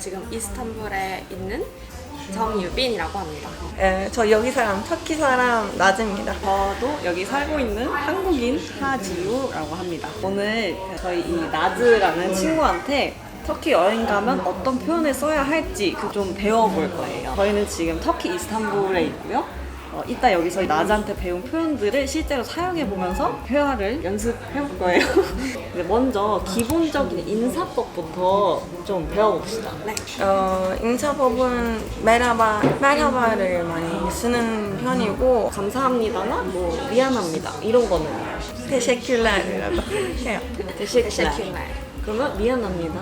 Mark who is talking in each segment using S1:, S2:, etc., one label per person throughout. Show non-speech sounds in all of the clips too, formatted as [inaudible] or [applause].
S1: 지금 이스탄불에 있는 정유빈이라고 합니다.
S2: 예, 저 여기 사람, 터키 사람 나즈입니다.
S3: 저도 여기 살고 있는 한국인 하지우라고 합니다. 오늘 저희 이 나즈라는 친구한테 터키 여행 가면 어떤 표현을 써야 할지 그 좀 배워볼 거예요. 저희는 지금 터키 이스탄불에 있고요. 어, 이따 여기서 나즈한테 배운 표현들을 실제로 사용해 보면서 회화를 연습해 볼 거예요. [laughs] 먼저 기본적인 인사법부터 좀 배워봅시다.
S1: 네.
S2: 어, 인사법은 메라바, 메라바를 많이 쓰는 편이고
S3: 감사합니다나 뭐 미안합니다 이런 거는
S2: 테셰큘라라고 해요.
S3: 대시클라. 그러면 미안합니다.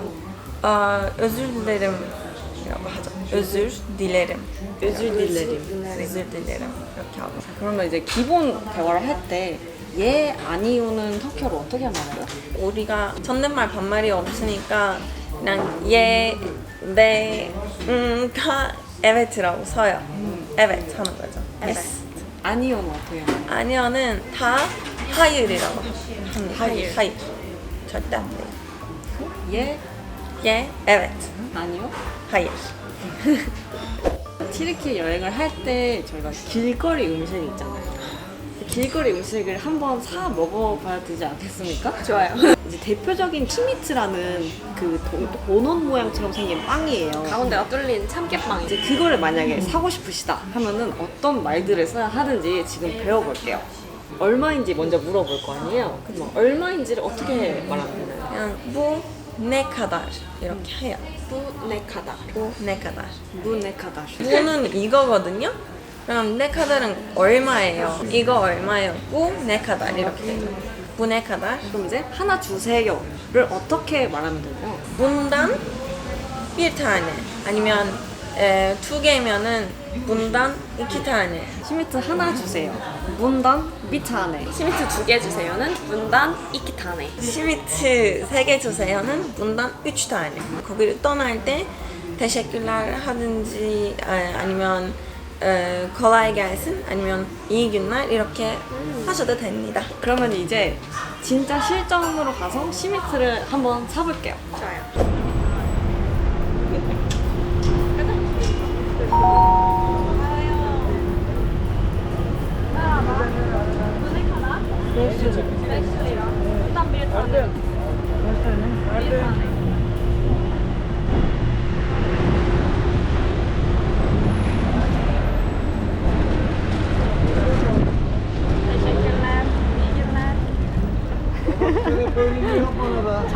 S2: 어, özür dilerim이라고 하죠. Özür dilerim.
S3: özür dilerim.
S2: özür dilerim. 이렇게 하고.
S3: 그러면 이제 기본 대화를 할 때 예, 아니요는 터키어로 어떻게 말해요?
S2: 우리가 존댓말 반말이 없으니까 그냥 예, 네, 음, 가, evet이라고 써요. evet 하는 거죠. yes.
S3: 아니요는 어떻게 말해요?
S2: 아니요는 다 하율이라고 합니다.
S3: 하율.
S2: 하율. 절대 안 돼요.
S3: 예,
S2: 예, evet.
S3: 아니요.
S2: 하율. [laughs]
S3: 튀르키 여행을 할 때 저희가 길거리 음식 있잖아요. 길거리 음식을 한번 사 먹어봐야 되지 않겠습니까?
S1: 좋아요. [laughs]
S3: 이제 대표적인 치미츠라는 그 도- 도넛 모양처럼 생긴 빵이에요.
S1: 가운데가 뚫린 참깨빵.
S3: 이제 그거를 만약에 사고 싶으시다 하면은 어떤 말들을 써야 하는지 지금 배워볼게요. 얼마인지 먼저 물어볼 거 아니에요? 그럼 얼마인지를 어떻게 말하면 되나요?
S2: 그냥 부, 네카달 이렇게 해요.
S1: 뿌네카다.
S2: 부, 네카달.
S3: 무네카다시.
S2: 부는 이거거든요. 그럼 네 카달은 얼마예요? 이거 얼마예요? 부, 네카달 이렇게 돼요. 부, 네카달.
S3: 그럼 이제 하나 주세요를 어떻게 말하면 되나요?
S2: 분단 bir tane 아니면 에, 두 개면은 분단 iki tane
S3: 시미트 하나 주세요. 문단 미차네.
S1: 시미트 두개 주세요는 분단 이키타네.
S2: 시미트 세개 주세요는 분단 tane 거기를 떠날 때 teşekkürler 하든지 아, 아니면 에, kolay gelsin 아니면 günler 이렇게 하셔도 됩니다
S3: 그러면 이제 진짜 실전으로 가서 시미트를 한번 사볼게요.
S1: 좋아요.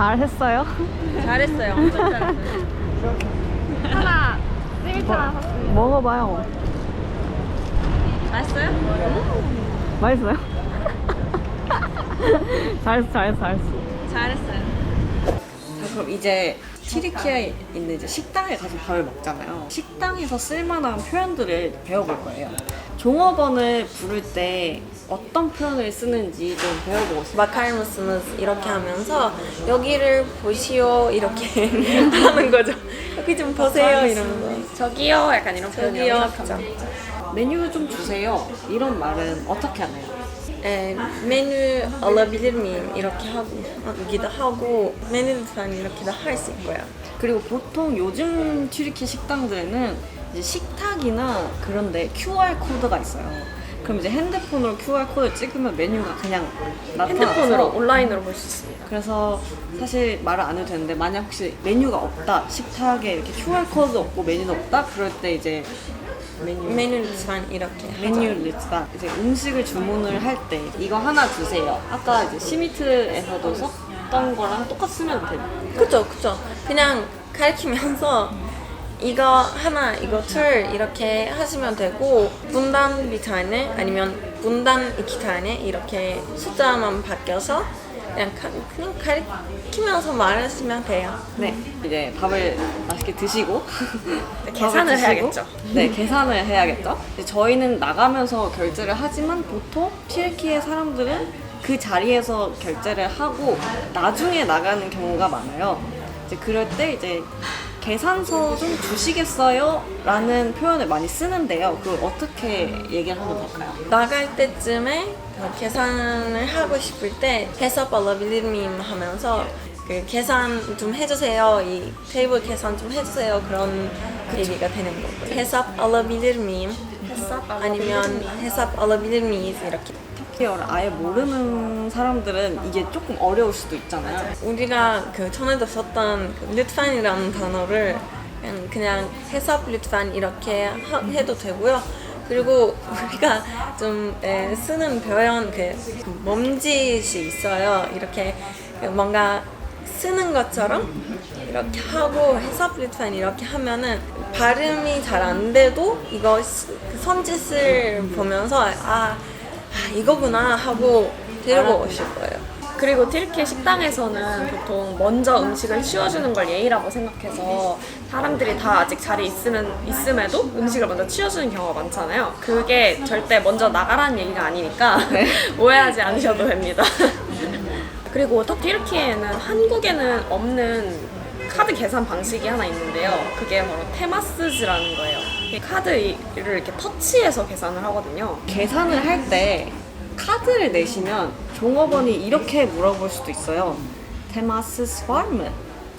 S3: 잘 했어요?
S2: 잘했어요 엄청 잘했어요
S3: 먹어봐요.
S2: 맛있어요?
S3: 맛있어요? [laughs] 잘했어, 잘했어, 잘했어.
S2: 잘했어요
S3: 자, 그럼 이제 튀르키아에 있는 이제 식당에 가서 밥을 먹잖아요. 식당에서 쓸만한 표현들을 배워볼 거예요. 종업원을 부를 때 어떤 표현을 쓰는지 좀 배워보고 싶어요.
S2: 마카르무스무스 이렇게 하면서 여기를 보시오 이렇게 [laughs] 하는 거죠 여기 좀 보세요 이러면서
S1: 저기요. 약간 이런
S2: 저기요
S1: 표현이요.
S2: 그죠
S3: 메뉴 좀 주세요. 이런 말은 어떻게 하나요?
S2: 에, 메뉴 miyim 이렇게 하고 하기도 하고 메뉴 lütfen 이렇게도 할수 있고요
S3: 그리고 보통 요즘 튀르키 식당들에는 이제 식탁이나 그런데 QR 코드가 있어요. 그럼 이제 핸드폰으로 QR 코드 찍으면 메뉴가 그냥 나타나서
S1: 핸드폰으로 온라인으로 볼 수 있습니다.
S3: 그래서 사실 말을 안 해도 되는데 만약 혹시 메뉴가 없다 식탁에 이렇게 QR 코드 없고 메뉴는 없다 그럴 때 이제 메뉴
S2: 메뉴 lütfen 이렇게
S3: 메뉴 리스트가 이제 음식을 주문을 할 때 이거 하나 주세요. 아까 이제 시미트에서도 썼던 거랑 똑같이 쓰면 돼요.
S2: 그죠 그죠 그냥 가르치면서 이거 하나 이거 둘 이렇게 하시면 되고 분단 비타네 아니면 분단 이키타네 이렇게 숫자만 바뀌어서 그냥, 가, 그냥 가르치면서 말하시면 돼요
S3: 네, 이제 밥을 맛있게 드시고
S1: 계산을
S3: 밥을 드시고,
S1: 해야겠죠.
S3: 네, 계산을 해야겠죠. 저희는 나가면서 결제를 하지만 보통 튀르키의 사람들은 그 자리에서 결제를 하고 나중에 나가는 경우가 많아요. 이제 그럴 때 이제 계산서 좀 주시겠어요? 라는 표현을 많이 쓰는데요. 그걸 어떻게 얘기를 하면 될까요?
S2: 나갈 때쯤에 그 계산을 하고 싶을 때 alabilir miyim 하면서 그 계산 좀 해주세요. 이 테이블 계산 좀 해주세요. 그런 얘기가 되는 거고. 해삽 miyim?
S1: 해삽
S2: 아니면 해삽 miyiz? 이렇게.
S3: 터키어를 아예 모르는 사람들은 이게 조금 어려울 수도 있잖아요.
S2: 우리가 그 전에도 썼던 그 르트판이라는 단어를 그냥, 그냥 해삽 르트판 이렇게 하- 해도 되고요. 그리고 우리가 좀 에, 쓰는 표현 그 몸짓이 있어요. 이렇게 그 뭔가 쓰는 것처럼 이렇게 하고 해삽 르트판 이렇게 하면은 발음이 잘 안 돼도 이거 시- 그 보면서 아, 아 이거구나 하고 데리고 오실 거예요.
S1: 그리고 튀르키예 식당에서는 보통 먼저 음식을 치워주는 걸 예의라고 생각해서 사람들이 다 아직 자리에 있으면, 있음에도 음식을 먼저 치워주는 경우가 많잖아요. 그게 절대 먼저 나가라는 얘기가 아니니까 [laughs] 오해하지 않으셔도 됩니다. [laughs] 그리고 터키 튀르키예에는 한국에는 없는 카드 계산 방식이 하나 있는데요. 그게 바로 테마스즈라는 거예요. 이 카드를 이렇게 터치해서 계산을 하거든요.
S3: 계산을 할 때 카드를 내시면 종업원이 이렇게 물어볼 수도 있어요. 테마스 스파르무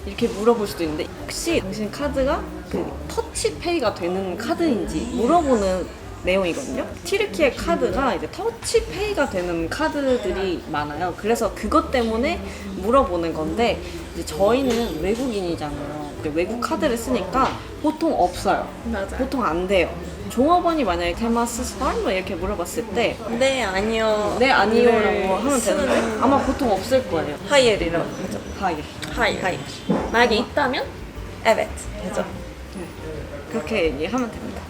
S3: 이렇게 물어볼 수도 있는데 혹시 당신 카드가 그 터치페이가 되는 카드인지 물어보는 내용이거든요. 티르키의 카드가 이제 터치페이가 되는 카드들이 많아요. 그래서 그것 때문에 물어보는 건데 이제 저희는 외국인이잖아요. 근데 외국 카드를 쓰니까 보통 없어요.
S1: 맞아요.
S3: 보통 안 돼요. 종업원이 만약에 테마스 스파르무 이렇게 물어봤을 때
S2: 네 아니요.
S3: 네 아니요라고 하면
S2: 쓰는
S3: 되는데 아마 보통 없을 거예요.
S2: 하이엘이라고 하죠.
S3: 하이.
S1: 하이.
S2: 하이.
S1: 만약에 있다면
S2: Evet 하죠.
S3: 그렇게 얘기하면 됩니다.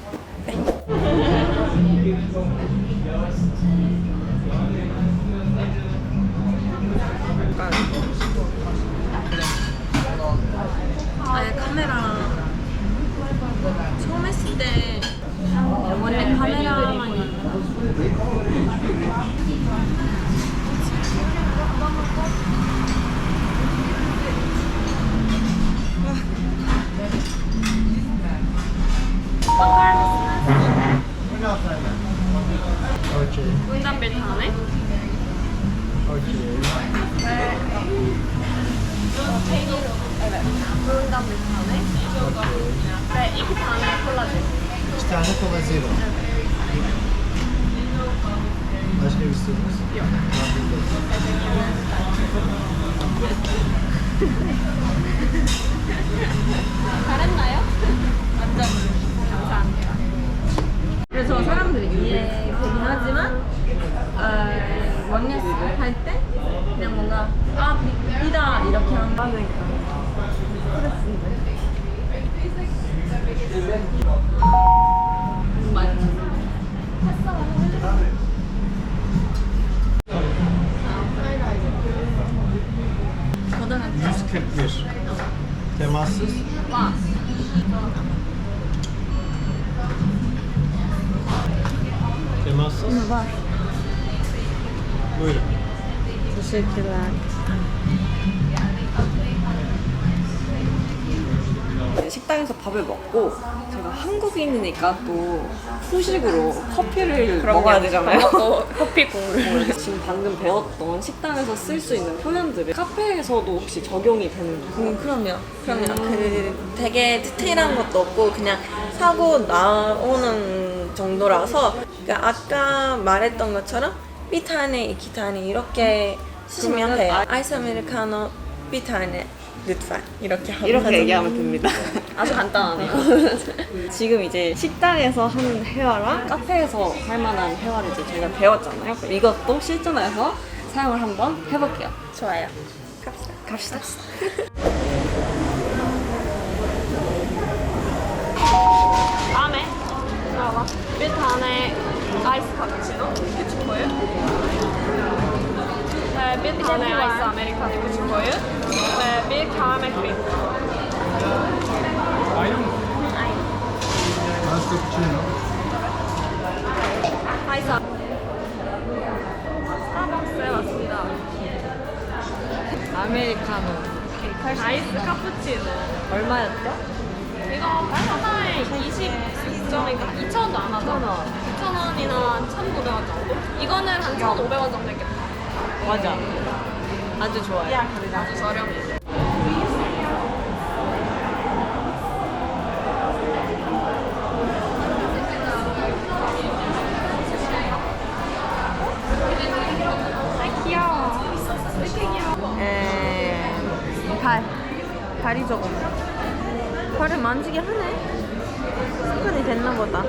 S2: 아예 카메라 처음 했을 때 원래 카메라만
S1: 네,
S4: istiyorsunuz? Yok.
S1: 잘했나요? 완전 감사합니다.
S2: 그래서 사람들이 이해되긴 하지만 어, 원예스 할때 그냥 뭔가 아 비- 비다 이렇게 하는 고등학교
S4: 141. Temassız.
S1: 와.
S4: Temassız.
S2: var.
S4: Buyurun.
S2: Teşekkürler.
S3: 식당에서 밥을 먹고 제가 한국인이니까 또 후식으로 커피를 먹어야 되잖아요.
S1: 먹고 [laughs] 커피 국물.
S3: 지금 방금 배웠던 식당에서 쓸 수 있는 표현들을 카페에서도 혹시 적용이 되는 거예요?
S2: 음, 그럼요. 그럼요. 그 되게 디테일한 것도 없고 그냥 사고 나오는 정도라서 그러니까 아까 말했던 것처럼 비타네, 이키타네 이렇게 쓰시면
S3: 그러면은
S2: 돼요.
S3: 아-
S2: 아이스 아메리카노, 비타네, 르트판 이렇게 하면
S3: 이렇게 얘기하면 됩니다.
S1: 아주 간단하네요. [laughs]
S3: 지금 이제 식당에서 하는 회화랑 카페에서 할 만한 회화를 이제 저희가 배웠잖아요. 그럼 이것도 실전에서 사용을 한번 해볼게요.
S1: 좋아요.
S3: 갑시다.
S1: 다음에 나와. bir tane ice cappuccino. Küçük boyu. Ee, bir tane ice americano küçük boyu. Bir kahve cream. 스타벅스에 왔습니다.
S3: 아메리카노.
S1: 아이스 카푸치노.
S3: 얼마였죠?
S1: 이거 하나에 20점인가 2,000원도 안 하죠? 2,000원이나 1,900원 정도? 이거는 한 1,500원 정도 했겠다.
S3: 맞아. 아주 좋아요.
S1: 아주 저렴해.
S2: 발이 저거 발을 만지게 하네. 습관이 됐나 보다.